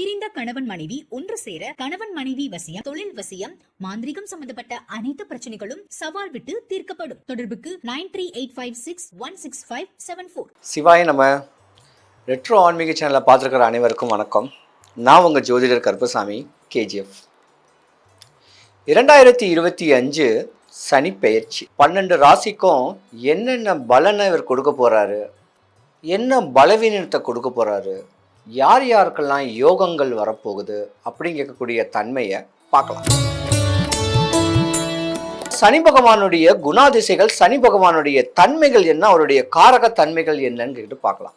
பிரிந்த கணவன் மனைவி ஒன்று சேர கணவன் மனைவி வசியம் தொழில் வசியம் மாந்திரிகம் சம்பந்தப்பட்ட அனைத்து பிரச்சனைகளும் சவால் விட்டு தீர்க்கப்படும். தொடர்புக்கு nine three eight five six one six five seven four. சிவாய நம்ம ரெட்ரோ ஆன்மீக சேனலில் பார்த்துருக்கிற அனைவருக்கும் வணக்கம். நான் உங்கள் ஜோதிடர் கருப்பசாமி கேஜிஎஃப். இரண்டாயிரத்தி இருபத்தி அஞ்சு சனி பெயர்ச்சி. பன்னெண்டு ராசிக்கும் என்னென்ன பலனை இவர் கொடுக்க போகிறாரு என்ன பலவீனத்தை கொடுக்க போகிறாரு யார் யாருக்கெல்லாம் யோகங்கள் வரப்போகுது அப்படின்னு கேட்கக்கூடிய தன்மையை பார்க்கலாம். சனி பகவானுடைய குணாதிசைகள் சனி பகவானுடைய தன்மைகள் என்ன அவருடைய காரக தன்மைகள் என்னன்னு கேட்டு பார்க்கலாம்.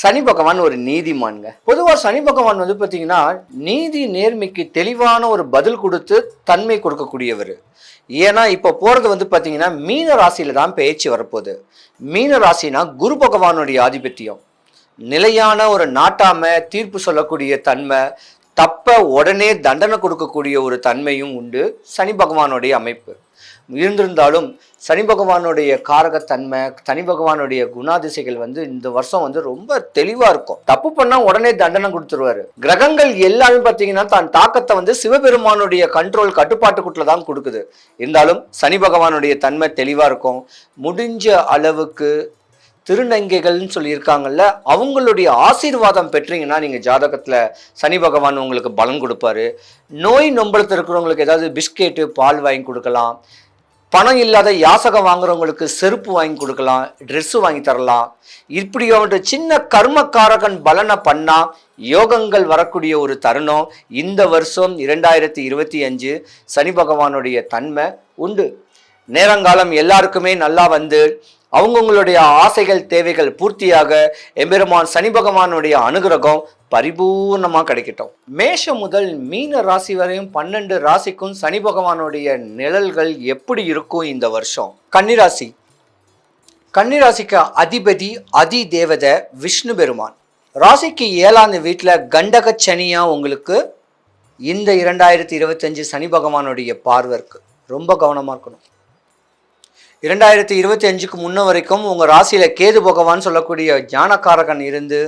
சனி பகவான் ஒரு நீதிமான்ங்க. பொதுவாக சனி பகவான் வந்து பார்த்தீங்கன்னா நீதி நேர்மைக்கு தெளிவான ஒரு பதில் கொடுத்து தன்மை கொடுக்கக்கூடியவர். ஏன்னா இப்போ போகிறது வந்து பார்த்தீங்கன்னா மீன ராசியில் தான் பேச்சு வரப்போகுது. மீன ராசினா குரு பகவானுடைய ஆதிபத்தியம். நிலையான ஒரு நாட்டாம தீர்ப்பு சொல்லக்கூடிய தன்மை தப்ப உடனே தண்டனை கொடுக்கக்கூடிய ஒரு தன்மையும் உண்டு. சனி பகவானுடைய அமைப்பு. இருந்திருந்தாலும் சனி பகவானுடைய காரகத்தன்மை சனி பகவானுடைய குணாதிசைகள் வந்து இந்த வருஷம் வந்து ரொம்ப தெளிவா இருக்கும். தப்பு பண்ணா உடனே தண்டனை கொடுத்துருவாரு. கிரகங்கள் எல்லாமே பார்த்தீங்கன்னா தான் தாக்கத்தை வந்து சிவபெருமானுடைய கண்ட்ரோல் கட்டுப்பாட்டுக்குள்ள தான் கொடுக்குது. இருந்தாலும் சனி பகவானுடைய தன்மை தெளிவா இருக்கும். முடிஞ்ச அளவுக்கு திருநங்கைகள்னு சொல்லியிருக்காங்கல்ல அவங்களுடைய ஆசீர்வாதம் பெற்றீங்கன்னா நீங்கள் ஜாதகத்தில் சனி பகவான் உங்களுக்கு பலன் கொடுப்பாரு. நோய் நொம்பலத்தில் இருக்கிறவங்களுக்கு ஏதாவது பிஸ்கெட்டு பால் வாங்கி கொடுக்கலாம். பணம் இல்லாத யாசகம் வாங்குறவங்களுக்கு செருப்பு வாங்கி கொடுக்கலாம் ட்ரெஸ்ஸு வாங்கி தரலாம். இப்படி அவன்கிட்ட சின்ன கர்மக்காரகன் பலனை பண்ணால் யோகங்கள் வரக்கூடிய ஒரு தருணம். இந்த வருஷம் இரண்டாயிரத்தி இருபத்தி அஞ்சு சனி பகவானுடைய தன்மை உண்டு. நேரங்காலம் எல்லாருக்குமே நல்லா வந்து அவங்கவுங்களுடைய ஆசைகள் தேவைகள் பூர்த்தியாக எம்பெருமான் சனி பகவானுடைய அனுகிரகம் பரிபூர்ணமாக கிடைக்கட்டும். மேஷம் முதல் மீன ராசி வரையும் பன்னெண்டு ராசிக்கும் சனி பகவானுடைய நிழல்கள் எப்படி இருக்கும் இந்த வருஷம்? கன்னிராசி. கன்னிராசிக்கு அதிபதி அதி தேவதை விஷ்ணு பெருமான். ராசிக்கு ஏழாம் வீட்டில் கண்டக சனியா உங்களுக்கு இந்த இரண்டாயிரத்தி இருபத்தஞ்சு சனி பகவானுடைய பார்வை இருக்கு ரொம்ப கவனமாக இருக்கணும். இரண்டாயிரத்தி இருபத்தி அஞ்சுக்கு முன்ன வரைக்கும் உங்கள் ராசியில் கேது பகவான் சொல்லக்கூடிய ஞானக்காரகன் இருந்து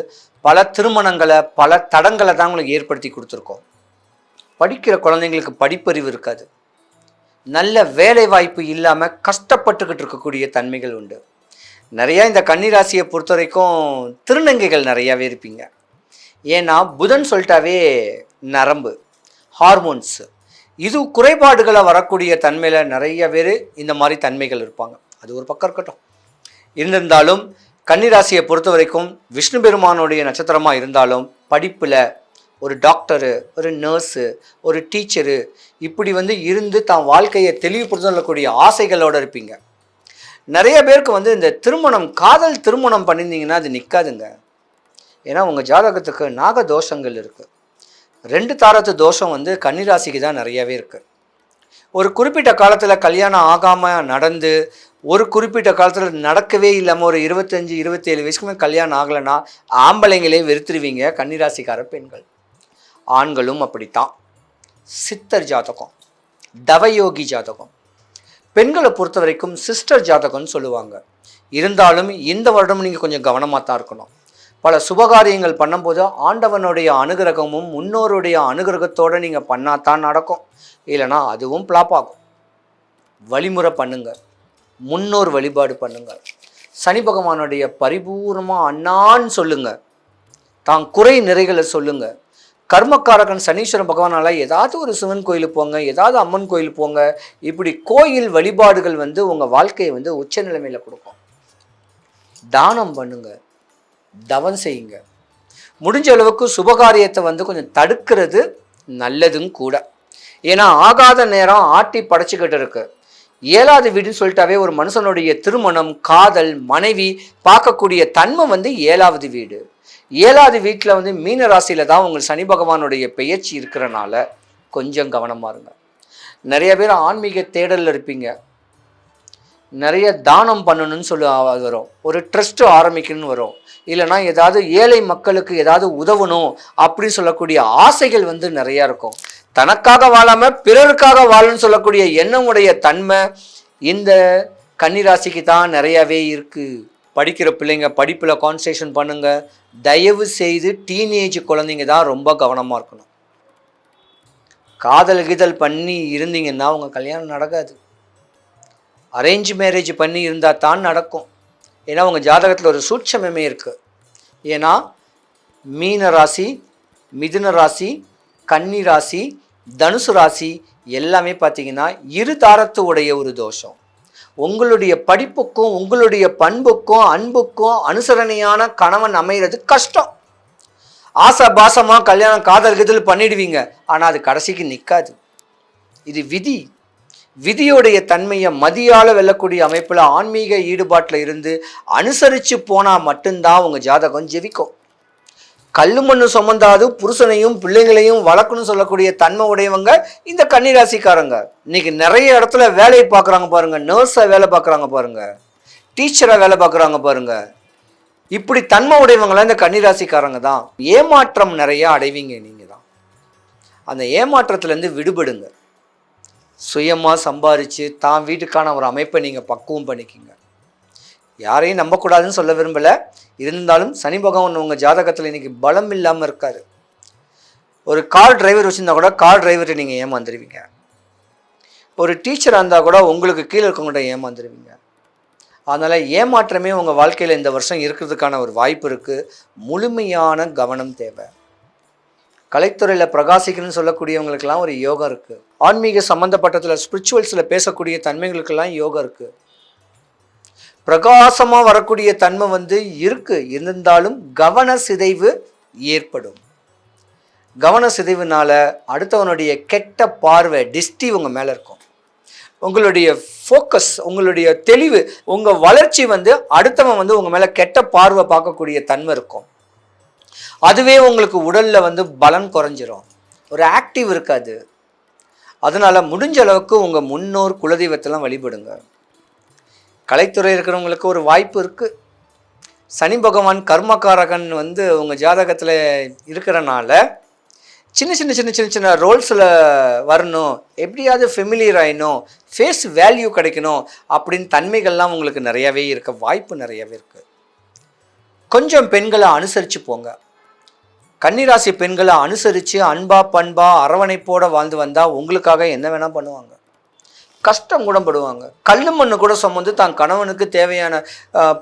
பல திருமணங்களை பல தடங்களை தான் உங்களுக்கு ஏற்படுத்தி கொடுத்துருக்கோம். படிக்கிற குழந்தைங்களுக்கு படிப்பறிவு இருக்காது. நல்ல வேலை வாய்ப்பு இல்லாமல் கஷ்டப்பட்டுக்கிட்டு இருக்கக்கூடிய தன்மைகள் உண்டு. நிறையா இந்த கன்னிராசியை பொறுத்த வரைக்கும் திருநங்கைகள் நிறையாவே இருப்பீங்க. ஏன்னா புதன் சொல்லிட்டாவே நரம்பு ஹார்மோன்ஸு இது குறைபாடுகளை வரக்கூடிய தன்மையில் நிறைய பேர் இந்த மாதிரி தன்மைகள் இருப்பாங்க. அது ஒரு பக்கம் இருக்கட்டும். இருந்திருந்தாலும் கன்னிராசியை பொறுத்த வரைக்கும் விஷ்ணு பெருமானுடைய நட்சத்திரமாக இருந்தாலும் படிப்பில் ஒரு டாக்டரு ஒரு நர்ஸு ஒரு டீச்சரு இப்படி வந்து இருந்து தான் வாழ்க்கையை தெளிவுபடுத்தக்கூடிய ஆசைகளோடு இருப்பீங்க. நிறைய பேருக்கு வந்து இந்த திருமணம் காதல் திருமணம் பண்ணியிருந்தீங்கன்னா அது நிற்காதுங்க ஏன்னா உங்கள் ஜாதகத்துக்கு நாக தோஷங்கள் இருக்குது ரெண்டு தாரத்து தோஷம் வந்து கன்னிராசிக்கு தான் நிறையவே இருக்குது ஒரு குறிப்பிட்ட காலத்தில் கல்யாணம் ஆகாமல் நடந்து ஒரு குறிப்பிட்ட காலத்தில் நடக்கவே இல்லாமல் ஒரு இருபத்தஞ்சி இருபத்தேழு வயசுக்குமே கல்யாணம் ஆகலைன்னா ஆம்பளைங்களே வெறுத்துருவீங்க கன்னிராசிக்கார பெண்கள். ஆண்களும் அப்படித்தான். சித்தர் ஜாதகம் தவயோகி ஜாதகம். பெண்களை பொறுத்த வரைக்கும் சிஸ்டர் ஜாதகம்னு சொல்லுவாங்க. இருந்தாலும் இந்த வருடம் நீங்கள் கொஞ்சம் கவனமாக தான் இருக்கணும். பல சுபகாரியங்கள் பண்ணும்போது ஆண்டவனுடைய அனுகிரகமும் முன்னோருடைய அனுகிரகத்தோடு நீங்கள் பண்ணாதான் நடக்கும். இல்லைனா அதுவும் ஃப்ளாப் ஆகும். வழிமுறை பண்ணுங்க. முன்னோர் வழிபாடு பண்ணுங்க. சனி பகவானுடைய பரிபூர்ணமாக அண்ணான்னு சொல்லுங்க. தான் குறை நிறைகளை சொல்லுங்க. கர்மக்காரகன் சனீஸ்வரன் பகவானால் ஏதாவது ஒரு சிவன் கோயிலுக்கு போங்க ஏதாவது அம்மன் கோயிலுக்கு போங்க இப்படி கோயில் வழிபாடுகள் வந்து உங்கள் வாழ்க்கையை வந்து உச்ச நிலைமையில் கொடுக்கும். தானம் பண்ணுங்கள் தவம் செய்யுங்க. முடிஞ்ச அளவுக்கு சுபகாரியத்தை வந்து கொஞ்சம் தடுக்கிறது நல்லதும் கூட. ஏன்னா ஆகாத நேரம் ஆட்டி படைச்சிக்கிட்டு இருக்கு. ஏழாவது வீடுன்னு சொல்லிட்டாவே ஒரு மனுஷனுடைய திருமணம் காதல் மனைவி பார்க்கக்கூடிய தன்மை வந்து ஏழாவது வீடு. ஏழாவது வீட்டில் வந்து மீன ராசியில் தான் உங்கள் சனி பகவானுடைய பெயர்ச்சி இருக்கிறனால கொஞ்சம் கவனமாக இருங்க. நிறைய பேர் ஆன்மீக தேடலில் இருப்பீங்க. நிறைய தானம் பண்ணணும்னு சொல்லி வரும். ஒரு ட்ரஸ்ட்டு ஆரம்பிக்கணும்னு வரும். இல்லைன்னா ஏதாவது ஏழை மக்களுக்கு ஏதாவது உதவணும் அப்படின்னு சொல்லக்கூடிய ஆசைகள் வந்து நிறையா இருக்கும். தனக்காக வாழாமல் பிறருக்காக வாழணும்னு சொல்லக்கூடிய எண்ணமுடைய தன்மை இந்த கன்னிராசிக்கு தான் நிறையாவே இருக்குது படிக்கிற பிள்ளைங்க படிப்பில் கான்சன்ட்ரேஷன் பண்ணுங்கள் தயவு செய்து டீனேஜ் குழந்தைங்க தான் ரொம்ப கவனமாக இருக்கணும். காதல் கீதல் பண்ணி இருந்தீங்கன்னா உங்கள் கல்யாணம் நடக்காது. அரேஞ்ச் மேரேஜ் பண்ணி இருந்தால் தான் நடக்கும். ஏன்னா உங்கள் ஜாதகத்தில் ஒரு சூட்சமே இருக்குது ஏன்னா மீன ராசி மிதுன ராசி கன்னி ராசி தனுசு ராசி எல்லாமே பார்த்தீங்கன்னா இரு தாரத்து உடைய ஒரு தோஷம். உங்களுடைய படிப்புக்கும் உங்களுடைய பண்புக்கும் அன்புக்கும் அனுசரணையான கணவன் அமைகிறது கஷ்டம். ஆசை பாசமாக கல்யாணம் காதல் கிதல் பண்ணிடுவீங்க. ஆனால் அது கடைசிக்கு நிற்காது இது விதி. விதியுடைய தன்மையை மதியால் வெல்லக்கூடிய அமைப்பில் ஆன்மீக ஈடுபாட்டில் இருந்து அனுசரித்து போனால் மட்டும்தான் உங்கள் ஜாதகம் ஜெபிக்கும். கல்லு மண்ணு சுமந்தாது புருஷனையும் பிள்ளைங்களையும் வளர்க்கணும்னு சொல்லக்கூடிய தன்மை உடையவங்க இந்த கன்னிராசிக்காரங்க. இன்னைக்கு நிறைய இடத்துல வேலையை பார்க்குறாங்க பாருங்க நர்ஸை வேலை பார்க்குறாங்க பாருங்க டீச்சரை வேலை பார்க்குறாங்க பாருங்க. இப்படி தன்மை உடையவங்களாம் இந்த கன்னிராசிக்காரங்க தான். ஏமாற்றம் நிறையா அடைவீங்க நீங்கள் தான் அந்த ஏமாற்றத்துலேருந்து விடுபடுங்க. சுயமாக சம்பாரித்து தான் வீட்டுக்கான ஒரு அமைப்பை நீங்கள் பக்குவம் பண்ணிக்கிங்க. யாரையும் நம்பக்கூடாதுன்னு சொல்ல விரும்பலை. இருந்தாலும் சனி பகவான் உங்கள் ஜாதகத்தில் இன்னைக்கு பலம் இல்லாமல் இருக்கார். ஒரு கார் டிரைவர் வச்சுருந்தா கூட கார் டிரைவரை நீங்கள் ஏமாந்துருவீங்க. ஒரு டீச்சராக இருந்தால் கூட உங்களுக்கு கீழே இருக்கவங்கள்ட்ட ஏமாந்துருவீங்க. அதனால் ஏமாற்றமே உங்கள் வாழ்க்கையில் இந்த வருஷம் இருக்கிறதுக்கான ஒரு வாய்ப்பு இருக்குது முழுமையான கவனம் தேவை. கலைத்துறையில் பிரகாசிக்கணும்னு சொல்லக்கூடியவங்களுக்கெல்லாம் ஒரு யோகம் இருக்குது ஆன்மீக சம்மந்தப்பட்டத்தில் ஸ்பிரிச்சுவல்ஸில் பேசக்கூடிய தன்மைகளுக்கெல்லாம் யோகா இருக்குது பிரகாசமாக வரக்கூடிய தன்மை வந்து இருக்குது இருந்தாலும் கவன சிதைவு ஏற்படும். கவன சிதைவுனால அடுத்தவனுடைய கெட்ட பார்வை டிஸ்டி உங்கள் மேலே இருக்கும். உங்களுடைய ஃபோக்கஸ் உங்களுடைய தெளிவு உங்கள் வளர்ச்சி வந்து அடுத்தவன் வந்து உங்கள் மேலே கெட்ட பார்வை பார்க்கக்கூடிய தன்மை இருக்கும். அதுவே உங்களுக்கு உடலில் வந்து பலன் குறைஞ்சிரும். ஒரு ஆக்டிவ் இருக்காது. அதனால் முடிஞ்ச அளவுக்கு உங்கள் முன்னோர் குலதெய்வத்தெல்லாம் வழிபடுங்க. கலைத்துறை இருக்கிறவங்களுக்கு ஒரு வாய்ப்பு இருக்குது சனி பகவான் கர்மகாரகன் வந்து உங்கள் ஜாதகத்தில் இருக்கிறனால சின்ன சின்ன சின்ன சின்ன சின்ன ரோல்ஸில் வரணும். எப்படியாவது ஃபெமிலியர் ஆயிடணும். ஃபேஸ் வேல்யூ கிடைக்கணும் அப்படின்னு தன்மைகள்லாம் உங்களுக்கு நிறையவே இருக்க வாய்ப்பு நிறையவே இருக்குது கொஞ்சம் பெண்களை அனுசரித்து போங்க. கன்னிராசி பெண்களை அனுசரித்து அன்பா பண்பா அரவணைப்போட வாழ்ந்து வந்தால் உங்களுக்காக என்ன வேணால் பண்ணுவாங்க. கஷ்டம் கூட படுவாங்க. கல் மண்ணு கூட சுமந்து தான் கணவனுக்கு தேவையான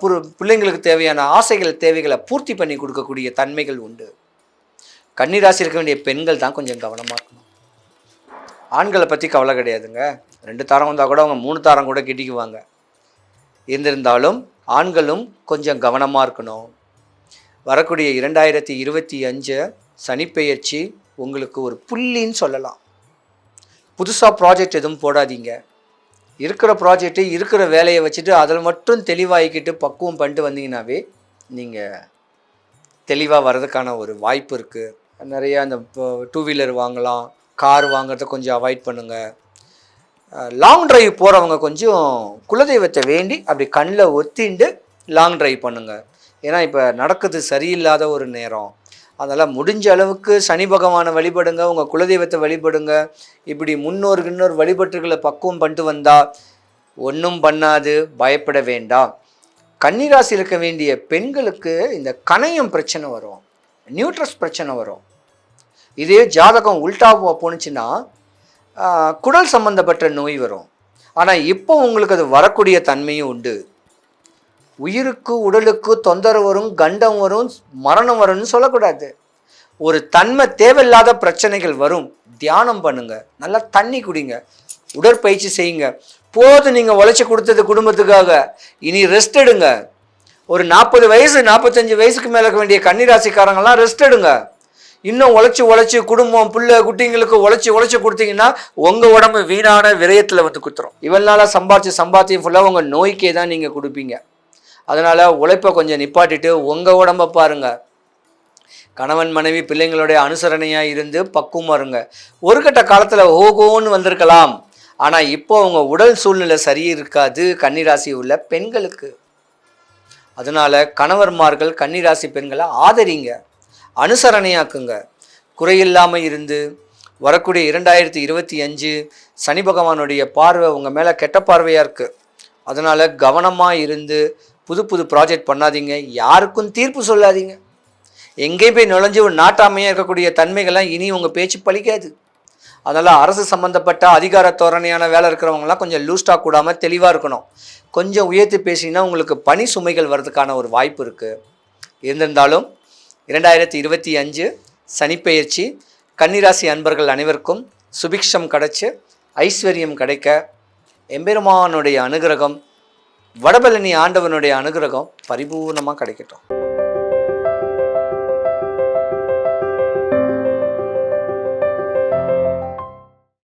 புரு பிள்ளைங்களுக்கு தேவையான ஆசைகள் தேவைகளை பூர்த்தி பண்ணி கொடுக்கக்கூடிய தன்மைகள் உண்டு. கன்னிராசி இருக்க வேண்டிய பெண்கள் தான் கொஞ்சம் கவனமாக இருக்கணும். ஆண்களை பற்றி கவலை கிடையாதுங்க. ரெண்டு தாரம் வந்தால் கூட அவங்க மூணு தாரம் கூட கிட்டிக்குவாங்க. இருந்திருந்தாலும் ஆண்களும் கொஞ்சம் கவனமாக இருக்கணும். வரக்கூடிய இரண்டாயிரத்தி இருபத்தி அஞ்சு சனிப்பெயர்ச்சி உங்களுக்கு ஒரு புள்ளின்னு சொல்லலாம். புதுசாக ப்ராஜெக்ட் எதுவும் போடாதீங்க. இருக்கிற ப்ராஜெக்ட்டு இருக்கிற வேலையை வச்சுட்டு அதில் மட்டும் தெளிவாகிக்கிட்டு பக்குவம் பண்ணிட்டு வந்தீங்கன்னாவே நீங்கள் தெளிவாக வர்றதுக்கான ஒரு வாய்ப்பு இருக்குது நிறையா அந்த டூ வீலர் வாங்கலாம் கார் வாங்குறத கொஞ்சம் அவாய்ட் பண்ணுங்கள் லாங் டிரைவ் போகிறவங்க கொஞ்சம் குலதெய்வத்தை வேண்டி அப்படி கண்ணில் ஒத்திண்டு லாங் டிரைவ் பண்ணுங்கள் ஏன்னா இப்போ நடக்குது சரியில்லாத ஒரு நேரம். அதனால் முடிஞ்ச அளவுக்கு சனி பகவானை வழிபடுங்க உங்கள் குலதெய்வத்தை வழிபடுங்க. இப்படி முன்னோர் இன்னொரு வழிபட்டுகளை பக்குவம் பண்ணிட்டு வந்தால் ஒன்றும் பண்ணாது பயப்பட வேண்டாம். கன்னிராசி இருக்க வேண்டிய பெண்களுக்கு இந்த கணையம் பிரச்சனை வரும். நியூட்ரஸ் பிரச்சனை வரும். இதே ஜாதகம் உல்டா போணுச்சுன்னா குடல் சம்பந்தப்பட்ட நோய் வரும். ஆனால் இப்போ உங்களுக்கு அது வரக்கூடிய தன்மையும் உண்டு. உயிருக்கு உடலுக்கு தொந்தரவு வரும் கண்டம் வரும் மரணம் வரும்னு சொல்லக்கூடாது. ஒரு தன்மை தேவையில்லாத பிரச்சனைகள் வரும். தியானம் பண்ணுங்க. நல்லா தண்ணி குடிங்க. உடற்பயிற்சி செய்யுங்க. போதும் நீங்கள் உழைச்சி கொடுத்தது குடும்பத்துக்காக. இனி ரெஸ்ட் எடுங்க. ஒரு நாற்பது வயசு நாற்பத்தஞ்சு வயசுக்கு மேலே இருக்க வேண்டிய கன்னிராசிக்காரங்கெல்லாம் ரெஸ்ட் எடுங்க. இன்னும் உழைச்சி உழைச்சி குடும்பம் பிள்ளை குட்டிங்களுக்கு உழைச்சி உழைச்சி கொடுத்தீங்கன்னா உங்கள் உடம்பு வீணான விரயத்தில் வந்து குத்துரும். இவள் நாளாக சம்பாதிச்சு சம்பாத்தியம் ஃபுல்லாக உங்கள் நோய்க்கே தான் நீங்கள் கொடுப்பீங்க. அதனால் உழைப்பை கொஞ்சம் நிப்பாட்டிட்டு உங்கள் உடம்ப பாருங்க. கணவன் மனைவி பிள்ளைங்களுடைய அனுசரணையாக இருந்து பக்குவமாக இருங்க. ஒரு கட்ட காலத்தில் ஓகோன்னு வந்திருக்கலாம். ஆனால் இப்போ அவங்க உடல் சூழ்நிலை சரி இருக்காது கன்னிராசி உள்ள பெண்களுக்கு. அதனால் கணவர்மார்கள் கன்னிராசி பெண்களை ஆதரிங்க. அனுசரணையாக்குங்க. குறையில்லாமல் இருந்து வரக்கூடிய இரண்டாயிரத்தி இருபத்தி அஞ்சு சனி பகவானுடைய பார்வை உங்கள் மேலே கெட்ட பார்வையாக இருக்குது அதனால் கவனமாக இருந்து புது புது ப்ராஜெக்ட் பண்ணாதீங்க. யாருக்கும் தீர்ப்பு சொல்லாதீங்க. எங்கேயும் போய் நுழைஞ்சு ஒரு நாட்டாமையாக இருக்கக்கூடிய தன்மைகள்லாம் இனி உங்கள் பேச்சு பழிக்காது. அதனால் அரசு சம்மந்தப்பட்ட அதிகார தோரணையான வேலை இருக்கிறவங்கலாம் கொஞ்சம் லூஸ்டாக கூடாமல் தெளிவாக இருக்கணும். கொஞ்சம் உயர்த்தி பேசினா உங்களுக்கு பணி சுமைகள் வர்றதுக்கான ஒரு வாய்ப்பு இருக்குது இருந்திருந்தாலும் இரண்டாயிரத்தி இருபத்தி அஞ்சு சனிப்பெயர்ச்சி கன்னிராசி அன்பர்கள் அனைவருக்கும் சுபிக்ஷம் கிடச்சி ஐஸ்வர்யம் கிடைக்க எம்பெருமானுடைய அனுகிரகம் வடபழனி ஆண்டவனுடைய அனுகிரகம் பரிபூர்ணமாக கிடைக்கட்டும்.